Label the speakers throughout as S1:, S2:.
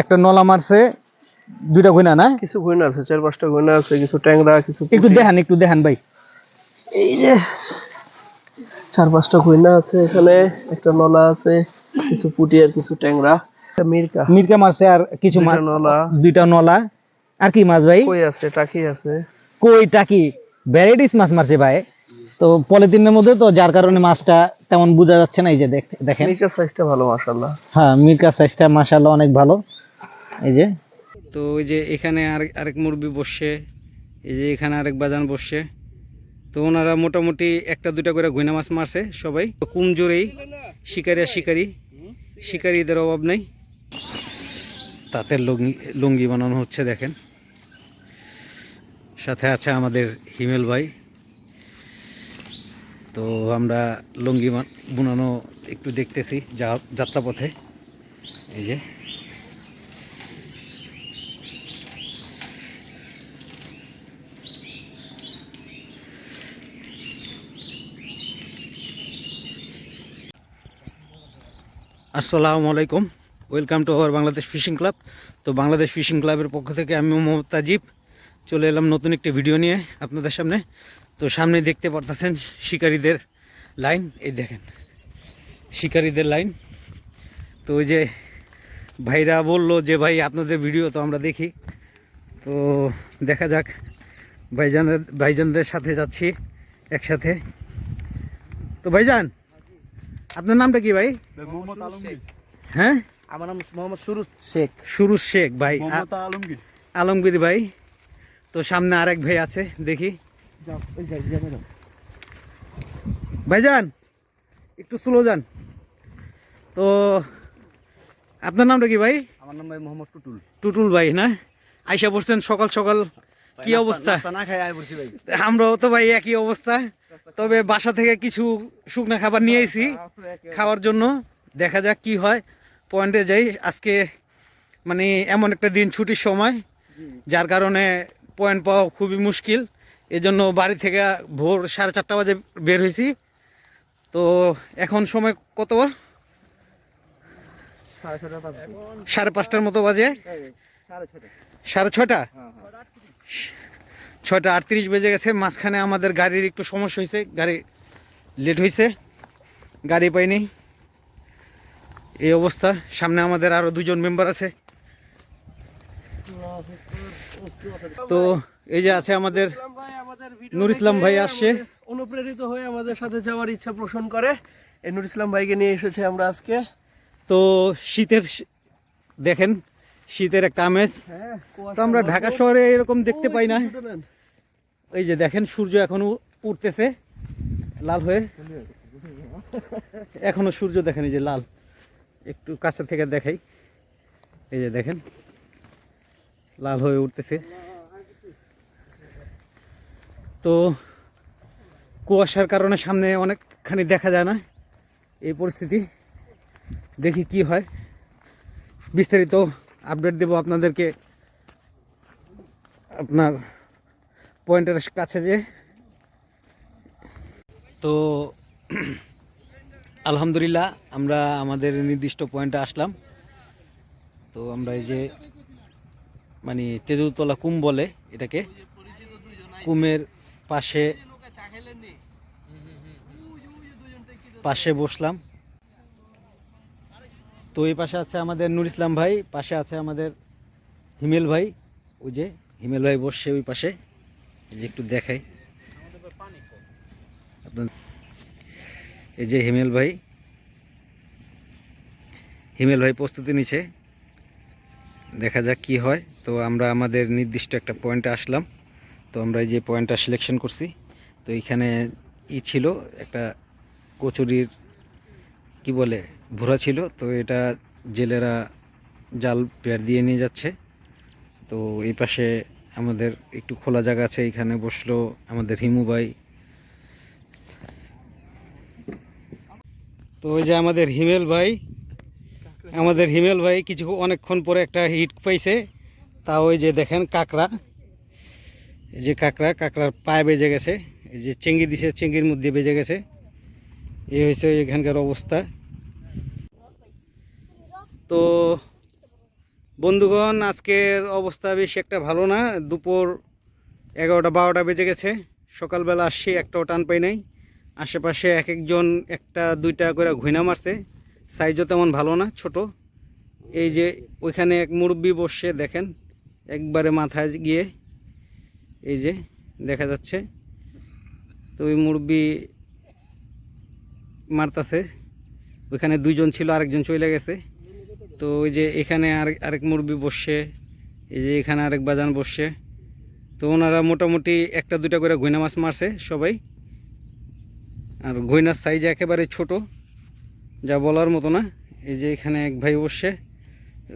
S1: একটা নলা মারছে দুইটা গইনা না?
S2: কিছু গয়না আছে চার পাঁচটা গয়না আছে কিছু ট্যাংরা কিছু
S1: একটু দেখান একটু দেখান ভাই।
S2: এই যে চার পাঁচটা গয়না আছে এখানে একটা নলা আছে কিছু পুটি আর কিছু ট্যাংরা। মির্কা।
S1: মিরকা মারছে আর কিছু
S2: নলা।
S1: দুইটা নলা। আর কি মাছ ভাই?
S2: কই আছে টাকি আছে।
S1: কই টাকি? ভ্যারাইটিস মাছ মারছে ভাই। তো পলিথিনের মধ্যে তো যার কারণে মাছটা তেমন বোঝা যাচ্ছে না এই যে দেখ- দেখেন।
S2: মির্কা সাইজটা ভালো মাশাআল্লাহ।
S1: হ্যাঁ মিরকা সাইজটা মাশাআল্লাহ অনেক ভালো। এই যে। তো ওই যে এখানে আরেক আরেক মুরগি বসছে এই যে এখানে আরেক বাজান বসছে। তো ওনারা মোটামুটি একটা দুটা করে গইনা মাছ মারছে সবাই। কুম জোরেই শিকারি আর শিকারি। শিকারীদের অভাব নেই। তাঁতের লুঙ্গি লুঙ্গি বানানো হচ্ছে দেখেন। সাথে আছে আমাদের হিমেল ভাই। তো আমরা লুঙ্গি বান- বুনানো একটু দেখতেছি যা যাত্রাপথে। এই যে। আসসালামু আলাইকুম। Welcome to our Bangladesh fishing club. তো বাংলাদেশ ফিশিং ক্লাবের পক্ষ থেকে আমি মোহাম্মদ তাজিব। চলে এলাম নতুন একটি ভিডিও নিয়ে আপনাদের সামনে। তো সামনে দেখতে পারতেছেন শিকারীদের লাইন এই দেখেন শিকারীদের লাইন। তো ওই যে ভাইরা বলল যে ভাই আপনাদের ভিডিও তো আমরা দেখি। তো দেখা যাক ভাইজানের ভাইজানদের সাথে যাচ্ছি একসাথে। তো ভাইজান আপনার নামটা কি ভাই?
S3: মোহাম্মদ আলমগীর।
S1: হ্যাঁ?
S2: আমার নাম মোহাম্মদ সুরুজ শেখ।
S1: সুরুজ শেখ ভাই।
S3: আলমগীর।
S1: আলমগীর ভাই। তো সামনে আরেক ভাই আছে দেখি। ভাইজান একটু স্লো যান। তো আপনার নামটা কি ভাই?
S2: আমার নাম ভাই মোহাম্মদ টুটুল।
S1: টুটুল ভাই না? আইসা বসছেন সকাল সকাল। কি অবস্থা?
S2: না খাই আয় বলছি ভাই।
S1: আমরাও তো ভাই একই অবস্থা। তবে বাসা থেকে কিছু শুকনো খাবার নিয়ে আইছি খাওয়ার জন্য। দেখা যাক কি হয়। পয়েন্টে যাই। আজকে মানে এমন একটা দিন ছুটির সময় যার কারণে পয়েন্ট পাওয়া খুবই মুশকিল। এজন্য বাড়ি থেকে ভোর সাড়ে চারটা বাজে বের হয়েছি। তো এখন সময় কত?
S2: সাড়ে
S1: পাঁচটার মতো বাজে।
S2: সাড়ে ছটা
S1: সাড়ে ছটা ছয়টা আটত্রিশ। বেজে গেছে মাঝখানে আমাদের গাড়ির একটু সমস্যা হয়েছে গাড়ি লেট হয়েছে গাড়ি পাইনি। এই অবস্থা সামনে আমাদের আরও দুজন মেম্বার আছে। তো এই যে আছে আমাদের নুর ইসলাম ভাই আসছে।
S2: অনুপ্রেরিত হয়ে আমাদের সাথে যাওয়ার ইচ্ছা পোষণ করে। এই নুর ইসলাম ভাইকে নিয়ে এসেছে আমরা আজকে।
S1: তো শীতের দেখেন শীতের একটা আমেজ।
S2: হ্যাঁ
S1: তো আমরা ঢাকা শহরে এরকম দেখতে পাই না। এই যে দেখেন সূর্য এখনও উঠতেছে লাল হয়ে। এখনও সূর্য দেখেন এই যে লাল। একটু কাছে থেকে দেখাই। এই যে দেখেন লাল হয়ে উঠতেছে। তো কুয়াশার কারণে সামনে অনেকখানি দেখা যায় না এই পরিস্থিতি। দেখি কি হয়। বিস্তারিত আপডেট দেব আপনাদেরকে। আপনার পয়েন্টের কাছে যে। তো আলহামদুলিল্লাহ, আমরা আমাদের নির্দিষ্ট পয়েন্টে আসলাম। তো আমরা এই যে মানে তেজুতলা কুম বলে এটাকে। কুমের পাশে পাশে বসলাম। তো এই পাশে আছে আমাদের নুর ইসলাম ভাই, পাশে আছে আমাদের হিমেল ভাই। ওই যে হিমেল ভাই বসছে ওই পাশে। যে একটু দেখাই। এই যে হিমেল ভাই। হিমেল ভাই প্রস্তুতি নিছে। দেখা যাক কি হয়। তো আমরা আমাদের নির্দিষ্ট একটা পয়েন্টে আসলাম। তো আমরা এই যে পয়েন্টটা সিলেকশন করছি, তো এইখানে ই ছিল একটা কচুরির, কি বলে ভুরা ছিল। তো এটা জেলেরা জাল পেয়ার দিয়ে নিয়ে যাচ্ছে। তো এই পাশে আমাদের একটু খোলা জায়গা আছে, এখানে বসল আমাদের হিমু ভাই। তো ওই যে আমাদের হিমেল ভাই আমাদের হিমেল ভাই কিছু অনেকক্ষণ পরে একটা হিট পাইছে। তা ওই যে দেখেন কাকড়া। এই যে কাকড়া, কাকড়ার পায়ে বেজে গেছে। এই যে চেঙ্গি দিছে, চেঙ্গির মধ্যে বেজে গেছে। এই হয়েছে এখানকার অবস্থা। তো বন্ধুগণ, আজকের অবস্থা বেশি একটা ভালো না। দুপুর এগারোটা, বারোটা বেজে গেছে। সকালবেলা আসছি, একটাও টান পাই নাই। আশেপাশে এক একজন একটা, দুইটা করে ঘুইনা মারছে। সাইজও তেমন ভালো না, ছোট। এই যে ওইখানে এক মুরব্বি বসে, দেখেন, একবারে মাথায় গিয়ে এই যে দেখা যাচ্ছে। তো ওই মুরব্বি মারতাছে। ওইখানে দুইজন ছিল, আরেকজন চলে গেছে। তো ওই যে এখানে আরেক আরেক মুরব্বি বসছে এই যে এখানে আরেক বাজান বসছে তো ওনারা মোটামুটি একটা দুটা করে গইনা মাছ মারছে সবাই। আর গইনার সাইজ একেবারে ছোট। যা বলার মতো না, এই যে এখানে এক ভাই বসছে,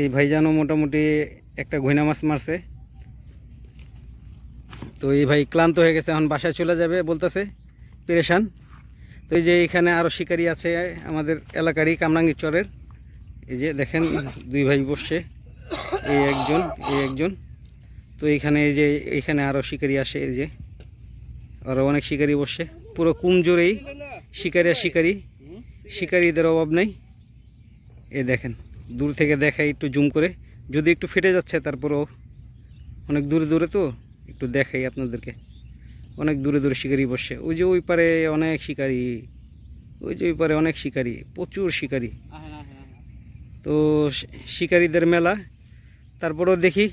S1: এই ভাইজানও মোটামুটি একটা ঘইনা মাছ মারছে। তো এই ভাই ক্লান্ত হয়ে গেছে, এখন বাসায় চলে যাবে বলতেছে, পেরেশান। তো এই যে এখানে আরও শিকারি আছে আমাদের এলাকারই কামরাঙ্গি চরের এই যে দেখেন, দুই ভাই বসছে, এই একজন এই একজন। তো এইখানে এই যে এইখানে আরও শিকারি আসে, এই যে। আরও অনেক শিকারি বসছে, পুরো কুমজোরেই শিকারি আর শিকারি। শিকারীদের অভাব নেই। এ দেখেন, দূর থেকে দেখাই একটু জুম করে। যদি একটু ফেটে যাচ্ছে, তারপরেও অনেক দূরে দূরে তো একটু দেখাই আপনাদেরকে। অনেক দূরে দূরে শিকারি বসছে। ওই যে ওই পারে অনেক শিকারি, ওই যে ওই পারে অনেক শিকারি, প্রচুর শিকারি। তো শিকারীদের মেলা। তারপরেও দেখি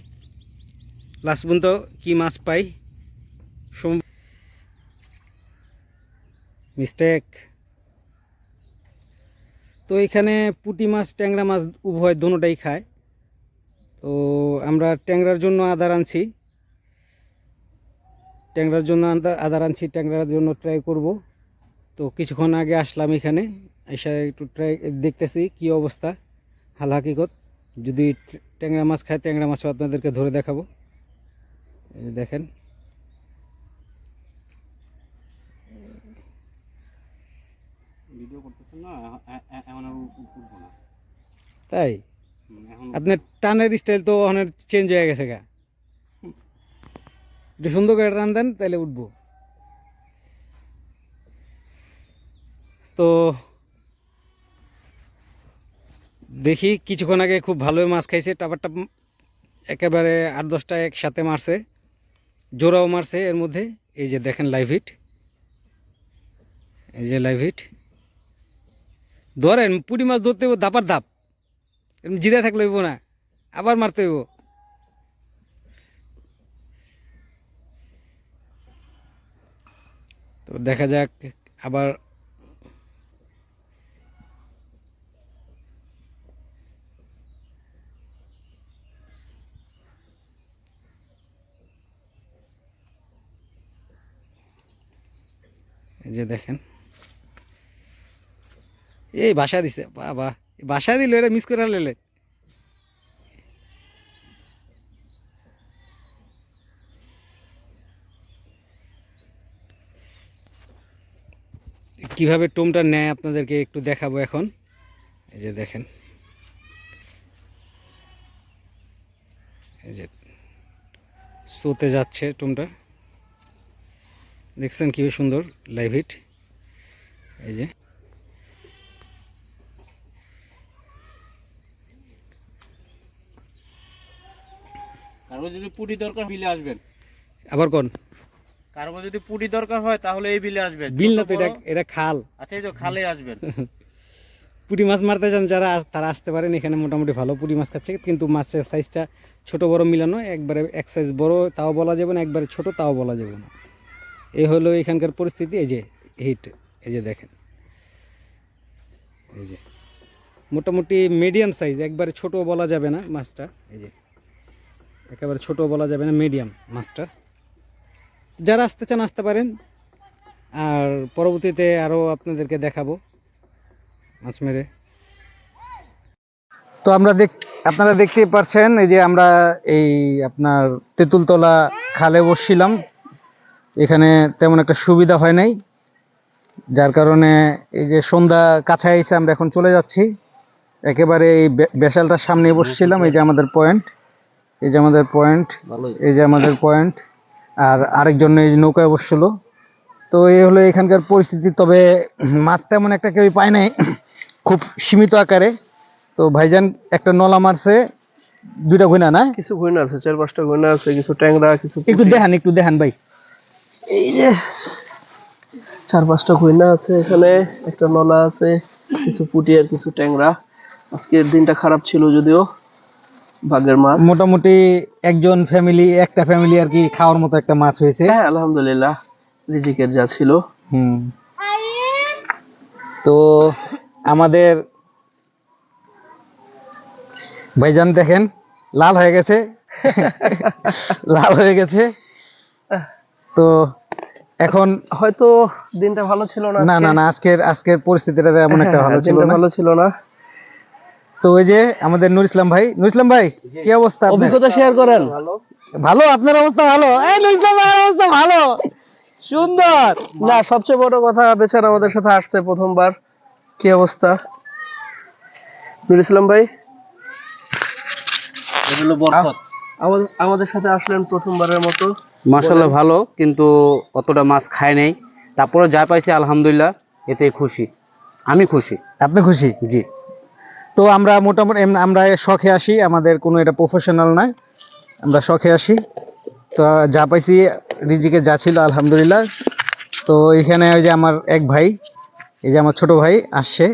S1: লাস্ট পর্যন্ত কী মাছ পাই। মিস্টেক। তো এখানে পুঁটি মাছ, ট্যাংরা মাছ উভয় দোনোটাই খায়। তো আমরা ট্যাংরার জন্য আদার আনছি। ট্যাংরার জন্য আদা- আদার আনছি, ট্যাংরার জন্য ট্রাই করব। তো কিছুক্ষণ আগে আসলাম এখানে, এসে একটু ট্রাই দেখতেছি কি অবস্থা হাল হাকিকত যদি ট্যাংরা মাছ খায়, ট্যাংরা মাছও আপনাদেরকে ধরে দেখাবো। দেখেন
S3: ভিডিও করতেছেন না এখন আর উঠবো
S1: তাই? আপনার টানের স্টাইল তো অনেক চেঞ্জ হয়ে গেছে গা। একটু সুন্দর করে টান দেন তাহলে উঠবো। তো দেখি কিছুক্ষণ আগে খুব ভালোই মাছ খাইছে টাপার টাপ একেবারে আট দশটা একসাথে মারছে জোড়াও মারছে এর মধ্যে। এই যে দেখেন লাইভ হিট এই যে লাইভ হিট ধরেন পুঁটি মাছ ধরতে হইব দাপার দাপ জিরা থাকলে হইব না, আবার মারতে হইব। তো দেখা যাক, আবার এই যে দেখেন। এই বাসা দিছে। বাবা বাসা দিল, এটা মিস করে লেলে কীভাবে টোমটা নেয় আপনাদেরকে একটু দেখাবো এখন? এই যে দেখেন। এই যে শোতে যাচ্ছে টোমটা। দেখছেন কি সুন্দর লাইভ হিট। এই যে
S3: কারও যদি পুটি দরকার বিলে আসবেন।
S1: আবার কোন?
S3: কারও যদি পুটি দরকার হয় তাহলে এই বিলে আসবেন।
S1: বিল না তো এটা এটা খাল।
S3: আচ্ছা এই তো খালে আসবেন।
S1: পুঁটি মাছ মারতে চান যারা তারা আসতে পারেন। এখানে মোটামুটি ভালো পুঁটি মাছ খাচ্ছে। কিন্তু মাছের সাইজটা ছোট বড় মিলানো একবারে এক সাইজ বড় তাও বলা যাবে না একবারে ছোট তাও বলা যাবে না। এই হলো এখানকার পরিস্থিতি। এই যে হিট এই যে দেখেন। এই যে। মোটামুটি মিডিয়াম সাইজ একবারে ছোট বলা যাবে না মাছটা। এই যে। একেবারে ছোট বলা যাবে না মিডিয়াম মাছটা যারা আসতে চান, আসতে পারেন। আর পরবর্তীতে আরও আপনাদেরকে দেখাবো মাছ মেরে। তো আমরা দেখ, আপনারা দেখতেই পাচ্ছেন এই যে আমরা এই আপনার তেঁতুলতলা খালে বসছিলাম। এখানে তেমন একটা সুবিধা হয় নাই, যার কারণে এই যে সন্ধ্যা কাছে এসে আমরা এখন চলে যাচ্ছি। একেবারে এই বেশালটার সামনে বসছিলাম, এই যে আমাদের পয়েন্ট। এই যে আমাদের পয়েন্ট এই যে আমাদের পয়েন্ট আর আরেকজন এই যে নৌকায় বসছিল। তো এই হলো এখানকার পরিস্থিতি তবে মাছ তেমন একটা কেউই পায় নাই খুব সীমিত আকারে। তো ভাইজান একটা নলা মারছে দুইটা কইনা না?
S2: কিছু গয়না আছে চার পাঁচটা গয়না আছে কিছু ট্যাংরা কিছু
S1: একটু দেখান একটু দেখান ভাই।
S2: এই যে চার পাঁচটা গয়না আছে এখানে একটা নলা আছে কিছু পুটি আর কিছু ট্যাংরা। আজকের দিনটা খারাপ ছিল যদিও। ভাগের মাছ?
S1: মোটামুটি একজন ফ্যামিলি একটা ফ্যামিলি আর কি খাওয়ার মতো একটা মাছ হয়েছে।
S2: হ্যাঁ আলহামদুলিল্লাহ রিজিকের যা ছিল।
S1: হুম। তো আমাদের ভাইজান দেখেন লাল হয়ে গেছে। লাল হয়ে গেছে। তো এখন
S2: হয়তো দিনটা ভালো ছিল না
S1: না না না আজকের আজকের পরিস্থিতিটা এমন একটা
S2: হ্যাঁ,
S1: ভালো ছিল না।
S2: ভালো ছিল না।
S1: তো ওই যে আমাদের নুর ইসলাম ভাই নুর ইসলাম ভাই কি অবস্থা
S2: অভিজ্ঞতা শেয়ার করেন।
S1: ভালো। আপনার অবস্থা ভালো? এই নুর ইসলাম ভাইয়ের অবস্থা ভালো। সুন্দর।
S2: না সবচেয়ে বড় কথা বেচারা আমাদের সাথে আসছে প্রথমবার। কি অবস্থা? নুর ইসলাম ভাই?
S3: এগুলো বরকত।
S2: আমাদের আমাদের সাথে আসলেন প্রথমবারের মতো।
S3: মাশাল্লাহ ভালো কিন্তু অতটা মাছ খায় নাই। তারপরে যা পাইছি আলহামদুলিল্লাহ এতে খুশি। আমি খুশি।
S1: আপনি খুশি?
S3: জি।
S1: তো আমরা মোটামুটি আমরা শখে আসি আমাদের কোনো এটা প্রফেশনাল নয়। আমরা শখে আসি। তো যা পাইছি রিজিকে যা ছিল আলহামদুলিল্লাহ। তো এখানে ওই যে আমার এক ভাই এই যে আমার ছোট ভাই আসছে।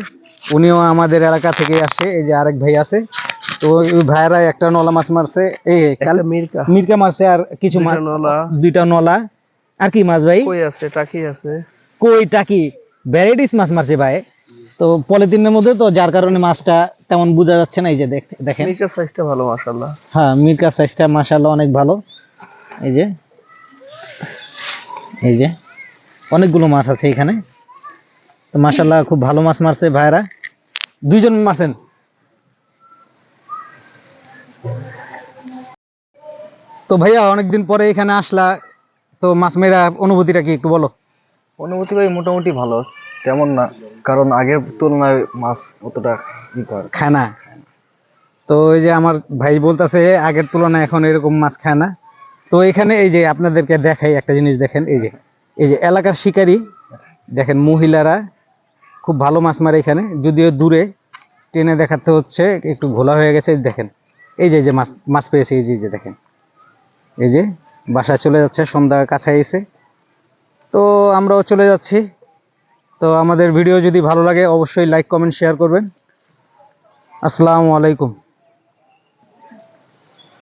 S1: উনিও আমাদের এলাকা থেকে আসছে এই যে আরেক ভাই আছে। তো ওই ভাইয়েরা একটা নলা মাছ মারছে। এই
S2: মির্কা।
S1: মির্কা মারছে আর কিছু মাছ।
S2: দুইটা নলা।
S1: দুইটা নলা। আর কি মাছ ভাই?
S2: কই আছে? টাকি আছে।
S1: কই টাকি? ভ্যারাইটিস মাছ মারছে ভাই। তো পলিথিনের মধ্যে তো যার কারণে মাছটা তেমন বোঝা যাচ্ছে না এই যে দেখেন।
S2: মির্কা সাইজটা ভালো মাশাআল্লাহ।
S1: হ্যাঁ মিরকা সাইজটা মাশাআল্লাহ অনেক ভালো। এই যে এই যে অনেকগুলো মাছ আছে এখানে। তো মাশাআল্লাহ খুব ভালো মাছ মারছে ভাইরা দুইজন মারছেন। তো ভাইয়া অনেকদিন পরে এখানে আসলা তো মাছ মেরা অনুভূতিটা কি একটু বলো।
S4: অনুভূতি ভাই মোটামুটি ভালো। তেমন না, কারণ আগের তুলনায় মাছ অতটা
S1: খায় না। তো এই যে আমার ভাই বলতেছে, আগের তুলনায় এখন এরকম মাছ খায় না। তো এখানে এই যে আপনাদেরকে দেখাই একটা জিনিস দেখেন, এই যে এই যে এলাকার শিকারী, দেখেন মহিলারা খুব ভালো মাছ মারে এখানে, যদিও দূরে, টেনে দেখাতে হচ্ছে, একটু ঘোলা হয়ে গেছে, দেখেন। এই যে যে মাছ মাছ পেয়েছে, এই যে যে, দেখেন। এই যে, বাসায় চলে যাচ্ছে, সন্ধ্যা কাছে এসে। তো আমরাও চলে যাচ্ছি। তো আমাদের ভিডিও যদি ভালো লাগে অবশ্যই লাইক কমেন্ট শেয়ার করবেন। আসসালামু আলাইকুম।